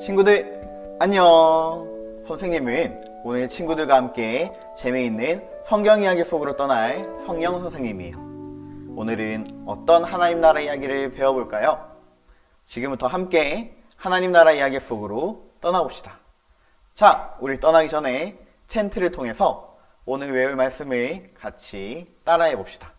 친구들 안녕. 선생님은 오늘 친구들과 함께 재미있는 성경 이야기 속으로 떠날 성령 선생님이에요. 오늘은 어떤 하나님 나라 이야기를 배워볼까요? 지금부터 함께 하나님 나라 이야기 속으로 떠나봅시다. 자 우리 떠나기 전에 챈트를 통해서 오늘 외울 말씀을 같이 따라해 봅시다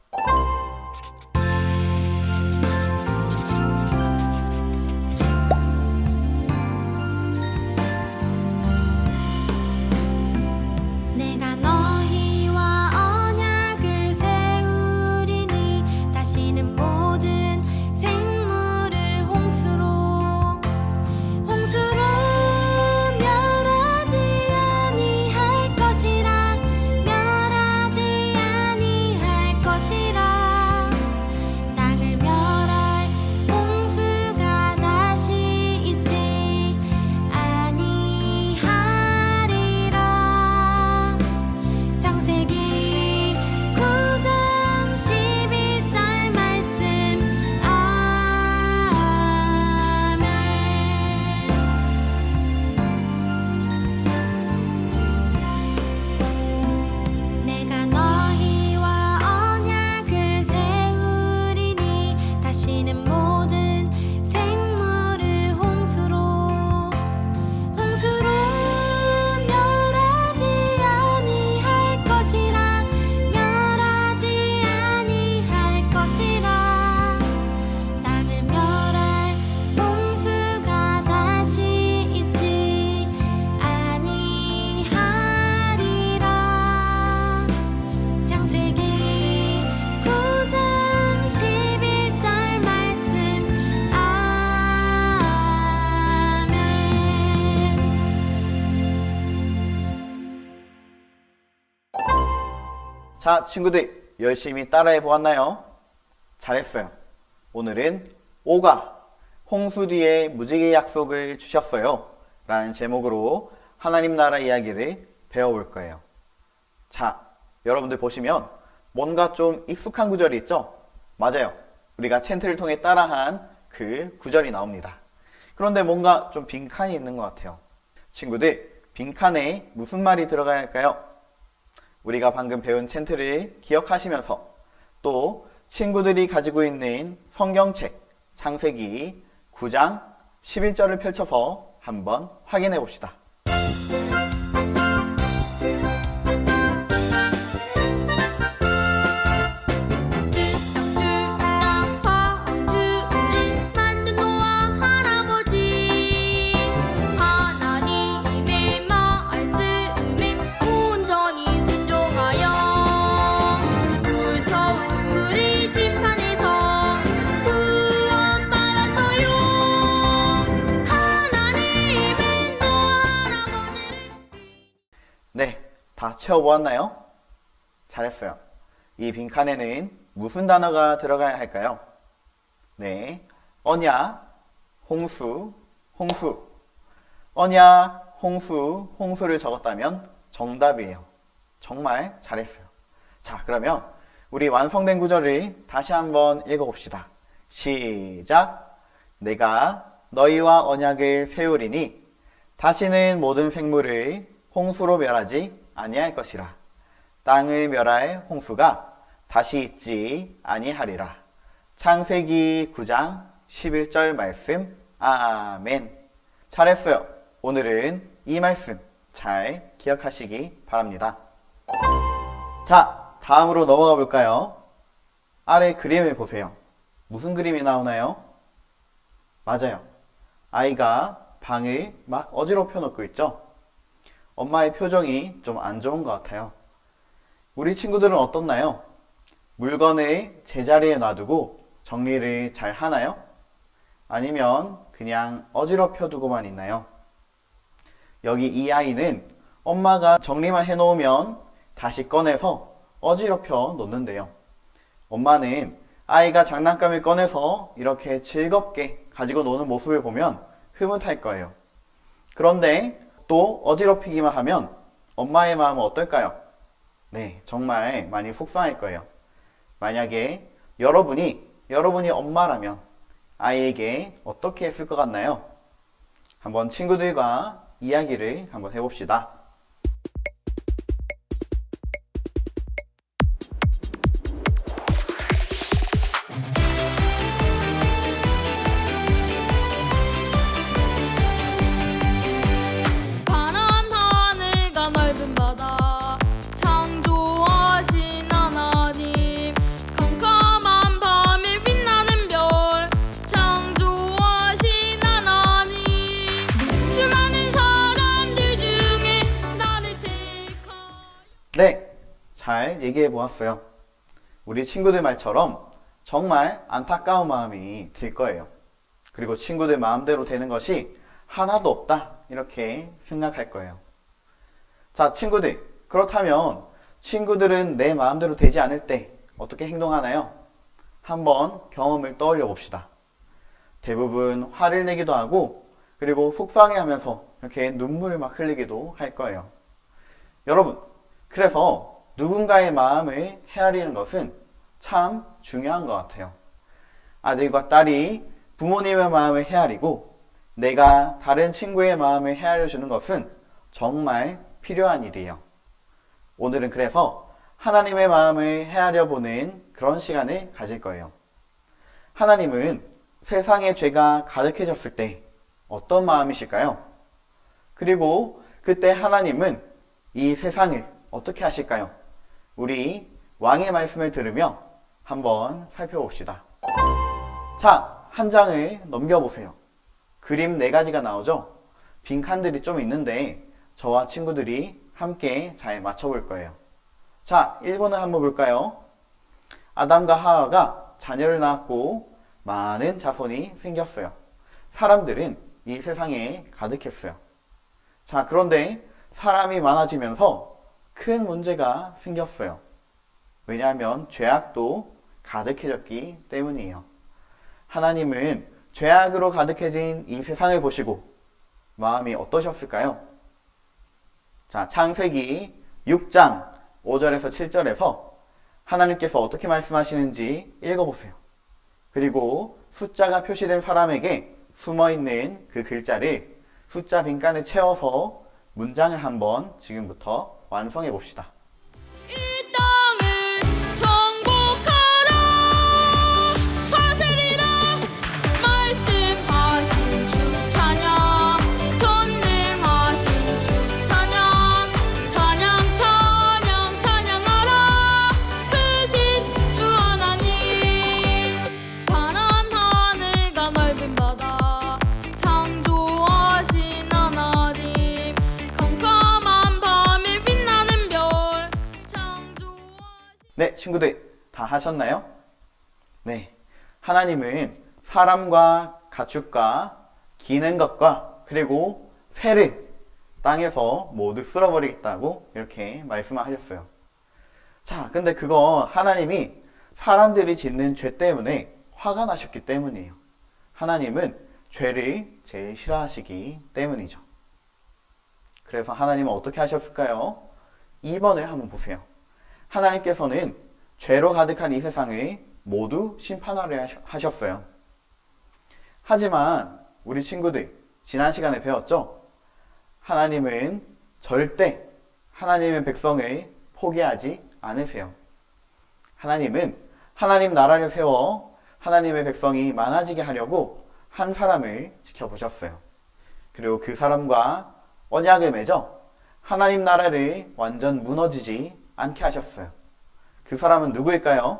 자, 친구들 열심히 따라해 보았나요? 잘했어요. 오늘은 오가 홍수 뒤에 무지개 약속을 주셨어요. 라는 제목으로 하나님 나라 이야기를 배워볼 거예요. 자, 여러분들 보시면 뭔가 좀 익숙한 구절이 있죠? 맞아요. 우리가 챈트를 통해 따라한 그 구절이 나옵니다. 그런데 뭔가 좀 빈칸이 있는 것 같아요. 친구들, 빈칸에 무슨 말이 들어가야 할까요? 우리가 방금 배운 챈트를 기억하시면서 또 친구들이 가지고 있는 성경책 창세기 9장 11절을 펼쳐서 한번 확인해 봅시다. 채워보았나요? 잘했어요. 이 빈칸에는 무슨 단어가 들어가야 할까요? 네, 언약, 홍수, 홍수. 언약, 홍수, 홍수를 적었다면 정답이에요. 정말 잘했어요. 자, 그러면 우리 완성된 구절을 다시 한번 읽어봅시다. 시작. 내가 너희와 언약을 세우리니 다시는 모든 생물을 홍수로 멸하지 아니할 것이라. 땅을 멸할 홍수가 다시 있지 아니하리라. 창세기 9장 11절 말씀. 아멘. 잘했어요. 오늘은 이 말씀 잘 기억하시기 바랍니다. 자, 다음으로 넘어가 볼까요? 아래 그림을 보세요. 무슨 그림이 나오나요? 맞아요. 아이가 방을 막 어지럽혀 놓고 있죠? 엄마의 표정이 좀 안 좋은 것 같아요. 우리 친구들은 어떻나요? 물건을 제자리에 놔두고 정리를 잘 하나요? 아니면 그냥 어지럽혀 두고만 있나요? 여기 이 아이는 엄마가 정리만 해놓으면 다시 꺼내서 어지럽혀 놓는데요. 엄마는 아이가 장난감을 꺼내서 이렇게 즐겁게 가지고 노는 모습을 보면 흐뭇할 거예요. 그런데 또 어지럽히기만 하면 엄마의 마음은 어떨까요? 네, 정말 많이 속상할 거예요. 만약에 여러분이, 여러분이 엄마라면 아이에게 어떻게 했을 것 같나요? 한번 친구들과 이야기를 한번 해봅시다. 잘 얘기해 보았어요. 우리 친구들 말처럼 정말 안타까운 마음이 들 거예요. 그리고 친구들 마음대로 되는 것이 하나도 없다. 이렇게 생각할 거예요. 자, 친구들. 그렇다면 친구들은 내 마음대로 되지 않을 때 어떻게 행동하나요? 한번 경험을 떠올려 봅시다. 대부분 화를 내기도 하고 그리고 속상해 하면서 이렇게 눈물을 막 흘리기도 할 거예요. 여러분, 그래서 누군가의 마음을 헤아리는 것은 참 중요한 것 같아요. 아들과 딸이 부모님의 마음을 헤아리고 내가 다른 친구의 마음을 헤아려 주는 것은 정말 필요한 일이에요. 오늘은 그래서 하나님의 마음을 헤아려 보는 그런 시간을 가질 거예요. 하나님은 세상에 죄가 가득해졌을 때 어떤 마음이실까요? 그리고 그때 하나님은 이 세상을 어떻게 하실까요? 우리 왕의 말씀을 들으며 한번 살펴봅시다. 자, 한 장을 넘겨보세요. 그림 네 가지가 나오죠? 빈 칸들이 좀 있는데 저와 친구들이 함께 잘 맞춰볼 거예요. 자, 1번을 한번 볼까요? 아담과 하와가 자녀를 낳았고 많은 자손이 생겼어요. 사람들은 이 세상에 가득했어요. 자, 그런데 사람이 많아지면서 큰 문제가 생겼어요. 왜냐하면 죄악도 가득해졌기 때문이에요. 하나님은 죄악으로 가득해진 이 세상을 보시고 마음이 어떠셨을까요? 자, 창세기 6장 5절에서 7절에서 하나님께서 어떻게 말씀하시는지 읽어보세요. 그리고 숫자가 표시된 사람에게 숨어 있는 그 글자를 숫자 빈칸에 채워서 문장을 한번 지금부터 완성해 봅시다. 친구들 다 하셨나요? 네. 하나님은 사람과 가축과 기는 것과 그리고 새를 땅에서 모두 쓸어버리겠다고 이렇게 말씀하셨어요. 자, 근데 그거 하나님이 사람들이 짓는 죄 때문에 화가 나셨기 때문이에요. 하나님은 죄를 제일 싫어하시기 때문이죠. 그래서 하나님은 어떻게 하셨을까요? 2번을 한번 보세요. 하나님께서는 죄로 가득한 이 세상을 모두 심판하려 하셨어요. 하지만 우리 친구들 지난 시간에 배웠죠? 하나님은 절대 하나님의 백성을 포기하지 않으세요. 하나님은 하나님 나라를 세워 하나님의 백성이 많아지게 하려고 한 사람을 지켜보셨어요. 그리고 그 사람과 언약을 맺어 하나님 나라를 완전 무너지지 않게 하셨어요. 그 사람은 누구일까요?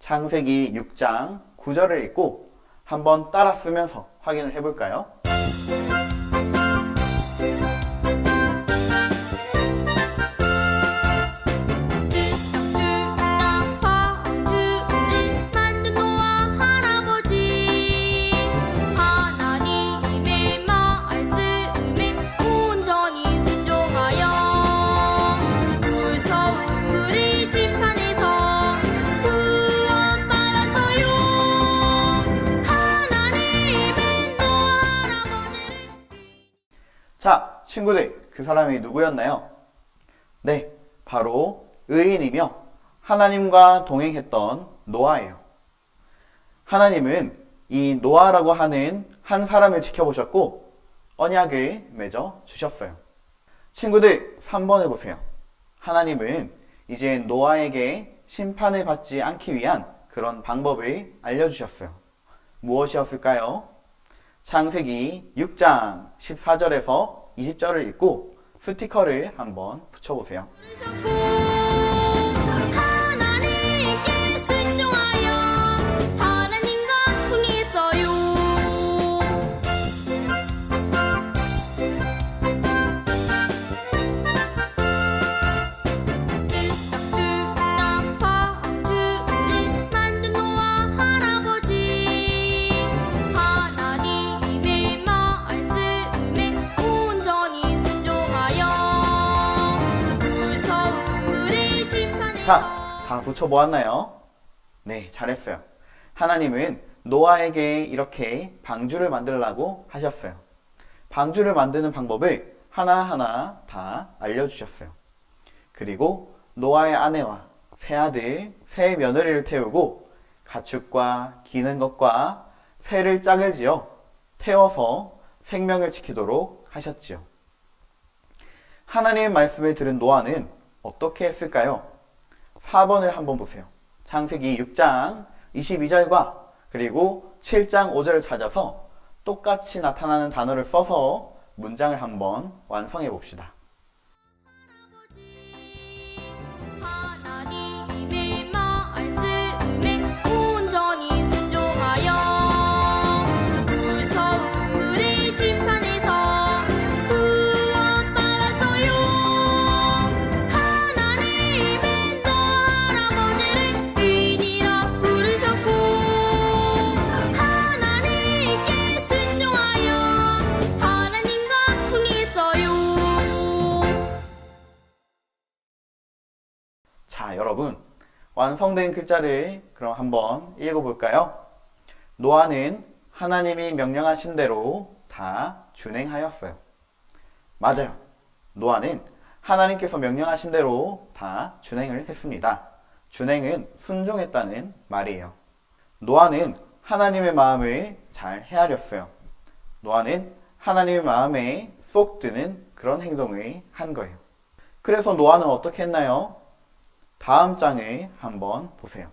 창세기 6장 9절을 읽고 한번 따라 쓰면서 확인을 해볼까요? 친구들, 그 사람이 누구였나요? 네, 바로 의인이며 하나님과 동행했던 노아예요. 하나님은 이 노아라고 하는 한 사람을 지켜보셨고 언약을 맺어 주셨어요. 친구들 3번을 보세요. 하나님은 이제 노아에게 심판을 받지 않기 위한 그런 방법을 알려주셨어요. 무엇이었을까요? 창세기 6장 14절에서 20절을 읽고 스티커를 한번 붙여보세요. 자, 다 붙여 보았나요? 네, 잘했어요. 하나님은 노아에게 이렇게 방주를 만들라고 하셨어요. 방주를 만드는 방법을 하나하나 다 알려주셨어요. 그리고 노아의 아내와 새 아들, 새 며느리를 태우고 가축과 기는 것과 새를 짝을 지어 태워서 생명을 지키도록 하셨지요. 하나님의 말씀을 들은 노아는 어떻게 했을까요? 4번을 한번 보세요. 창세기 6장 22절과 그리고 7장 5절을 찾아서 똑같이 나타나는 단어를 써서 문장을 한번 완성해 봅시다. 완성된 글자를 그럼 한번 읽어볼까요? 노아는 하나님이 명령하신 대로 다 준행하였어요. 맞아요. 노아는 하나님께서 명령하신 대로 다 준행을 했습니다. 준행은 순종했다는 말이에요. 노아는 하나님의 마음을 잘 헤아렸어요. 노아는 하나님의 마음에 쏙 드는 그런 행동을 한 거예요. 그래서 노아는 어떻게 했나요? 다음 장을 한번 보세요.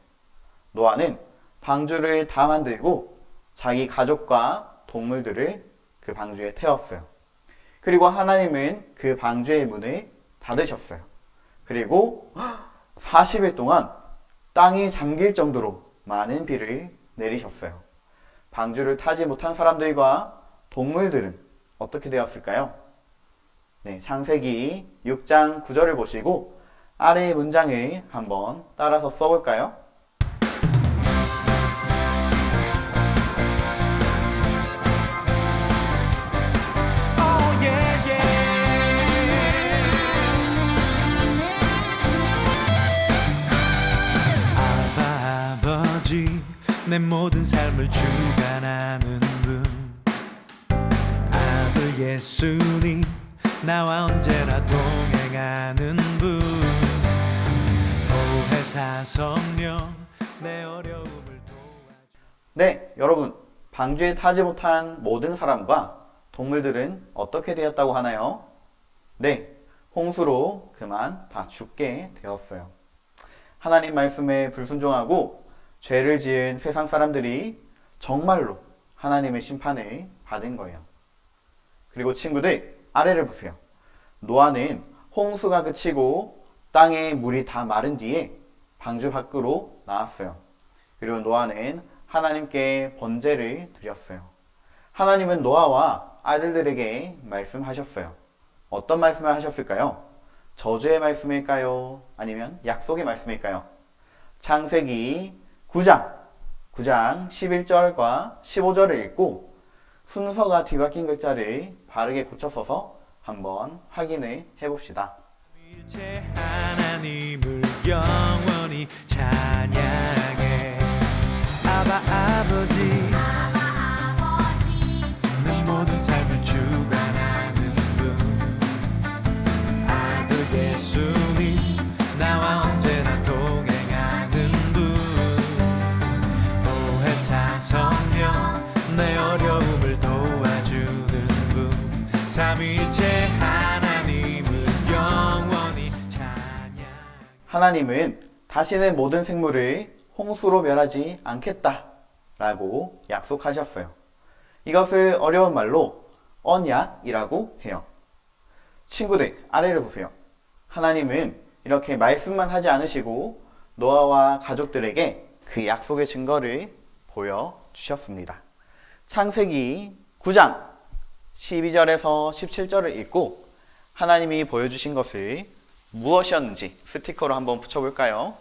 노아는 방주를 다 만들고 자기 가족과 동물들을 그 방주에 태웠어요. 그리고 하나님은 그 방주의 문을 닫으셨어요. 그리고 40일 동안 땅이 잠길 정도로 많은 비를 내리셨어요. 방주를 타지 못한 사람들과 동물들은 어떻게 되었을까요? 네, 창세기 6장 9절을 보시고 아래의 문장을 한번 따라서 써볼까요? 내 모든 삶을 주관하는 분 아들 예수님 나와 언제나 동행하는 분 네, 여러분. 방주에 타지 못한 모든 사람과 동물들은 어떻게 되었다고 하나요? 네, 홍수로 그만 다 죽게 되었어요. 하나님 말씀에 불순종하고 죄를 지은 세상 사람들이 정말로 하나님의 심판을 받은 거예요. 그리고 친구들, 아래를 보세요. 노아는 홍수가 그치고 땅에 물이 다 마른 뒤에 방주 밖으로 나왔어요. 그리고 노아는 하나님께 번제를 드렸어요. 하나님은 노아와 아들들에게 말씀하셨어요. 어떤 말씀을 하셨을까요? 저주의 말씀일까요? 아니면 약속의 말씀일까요? 창세기 9장, 9장 11절과 15절을 읽고 순서가 뒤바뀐 글자를 바르게 고쳐 써서 한번 확인을 해봅시다. 찬양해 아바 아버지. 내 모든 삶을 주관하는 분. 아들 예수님 나와 언제나 동행하는 분. 오해사 성령 내 어려움을 도와주는 분. 삼위일체 하나님을 영원히 찬양. 하나님은 다시는 모든 생물을 홍수로 멸하지 않겠다 라고 약속하셨어요. 이것을 어려운 말로 언약이라고 해요. 친구들, 아래를 보세요. 하나님은 이렇게 말씀만 하지 않으시고 노아와 가족들에게 그 약속의 증거를 보여주셨습니다. 창세기 9장 12절에서 17절을 읽고 하나님이 보여주신 것을 무엇이었는지 스티커로 한번 붙여볼까요?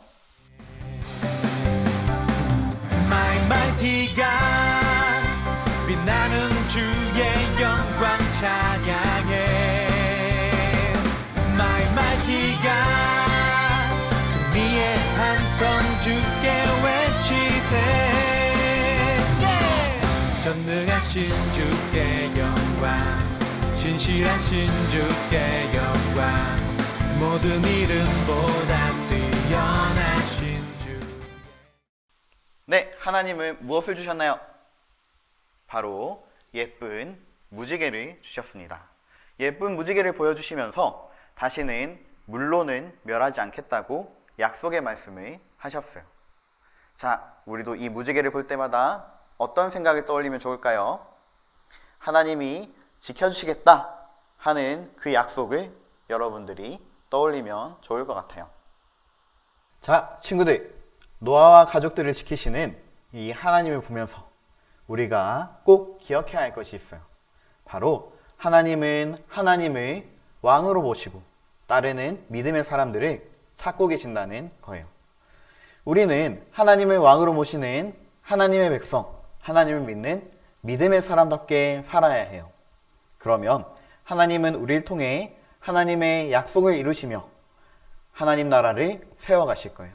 전능하신 주께 영광 신실하신 주께 영광 모든 이름보다 뛰어나신 주 네, 하나님은 무엇을 주셨나요? 바로 예쁜 무지개를 주셨습니다. 예쁜 무지개를 보여주시면서 다시는 물로는 멸하지 않겠다고 약속의 말씀을 하셨어요. 자, 우리도 이 무지개를 볼 때마다 어떤 생각을 떠올리면 좋을까요? 하나님이 지켜주시겠다 하는 그 약속을 여러분들이 떠올리면 좋을 것 같아요. 자, 친구들. 노아와 가족들을 지키시는 이 하나님을 보면서 우리가 꼭 기억해야 할 것이 있어요. 바로 하나님은 하나님을 왕으로 모시고 따르는 믿음의 사람들을 찾고 계신다는 거예요. 우리는 하나님을 왕으로 모시는 하나님의 백성, 하나님을 믿는 믿음의 사람답게 살아야 해요. 그러면 하나님은 우리를 통해 하나님의 약속을 이루시며 하나님 나라를 세워가실 거예요.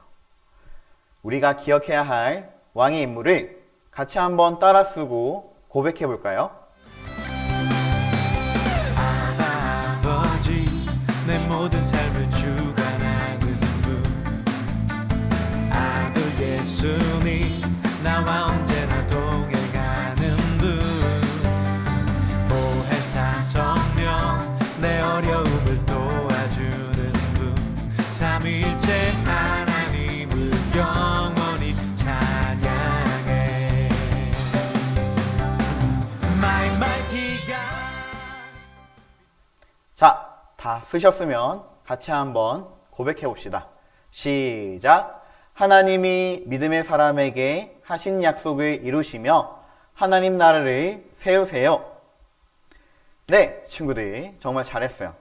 우리가 기억해야 할 왕의 인물을 같이 한번 따라 쓰고 고백해 볼까요? 아버지 내 모든 삶을 주관하는 분 아들 예수 쓰셨으면 같이 한번 고백해 봅시다. 시작. 하나님이 믿음의 사람에게 하신 약속을 이루시며 하나님 나라를 세우세요. 네, 친구들 정말 잘했어요.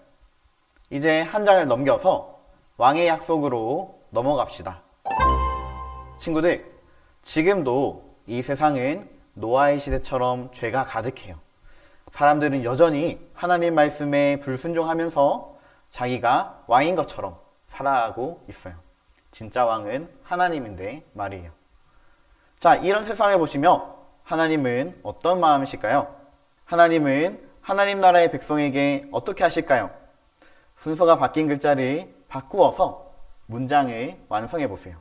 이제 한 장을 넘겨서 왕의 약속으로 넘어갑시다. 친구들, 지금도 이 세상은 노아의 시대처럼 죄가 가득해요. 사람들은 여전히 하나님 말씀에 불순종하면서 자기가 왕인 것처럼 살아가고 있어요. 진짜 왕은 하나님인데 말이에요. 자, 이런 세상을 보시며 하나님은 어떤 마음이실까요? 하나님은 하나님 나라의 백성에게 어떻게 하실까요? 순서가 바뀐 글자를 바꾸어서 문장을 완성해 보세요.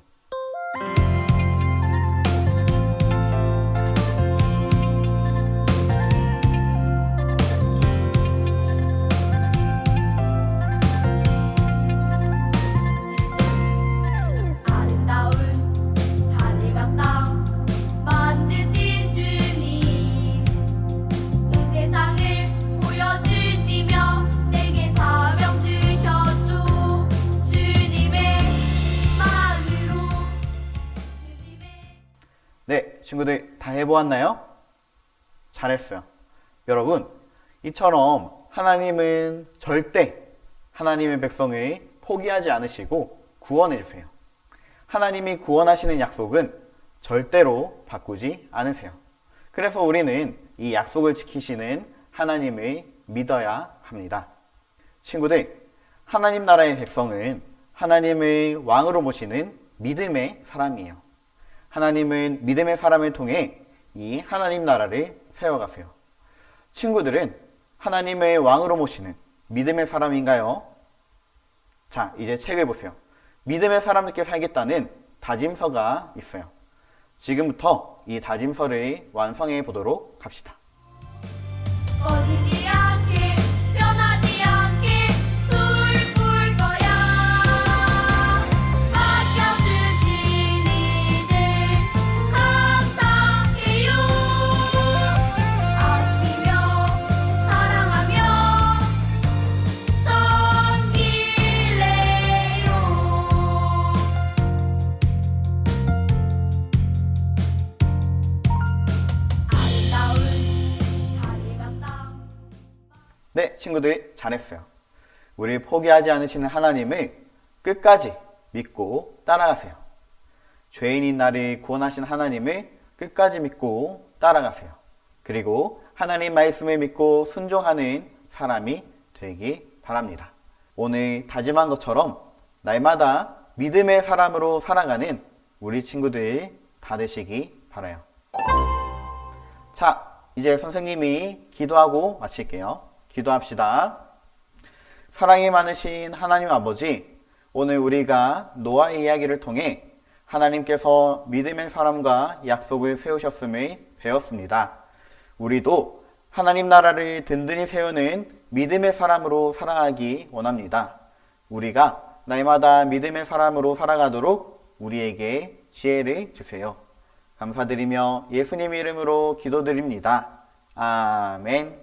친구들 다 해보았나요? 잘했어요. 여러분, 이처럼 하나님은 절대 하나님의 백성을 포기하지 않으시고 구원해 주세요. 하나님이 구원하시는 약속은 절대로 바꾸지 않으세요. 그래서 우리는 이 약속을 지키시는 하나님을 믿어야 합니다. 친구들, 하나님 나라의 백성은 하나님을 왕으로 모시는 믿음의 사람이에요. 하나님은 믿음의 사람을 통해 이 하나님 나라를 세워가세요. 친구들은 하나님의 왕으로 모시는 믿음의 사람인가요? 자, 이제 책을 보세요. 믿음의 사람들께 살겠다는 다짐서가 있어요. 지금부터 이 다짐서를 완성해 보도록 합시다. 네, 친구들 잘했어요. 우리 포기하지 않으시는 하나님을 끝까지 믿고 따라가세요. 죄인인 나를 구원하신 하나님을 끝까지 믿고 따라가세요. 그리고 하나님 말씀을 믿고 순종하는 사람이 되기 바랍니다. 오늘 다짐한 것처럼 날마다 믿음의 사람으로 살아가는 우리 친구들 다 되시기 바라요. 자, 이제 선생님이 기도하고 마칠게요. 기도합시다. 사랑이 많으신 하나님 아버지, 오늘 우리가 노아의 이야기를 통해 하나님께서 믿음의 사람과 약속을 세우셨음을 배웠습니다. 우리도 하나님 나라를 든든히 세우는 믿음의 사람으로 살아가기 원합니다. 우리가 날마다 믿음의 사람으로 살아가도록 우리에게 지혜를 주세요. 감사드리며 예수님 이름으로 기도드립니다. 아멘.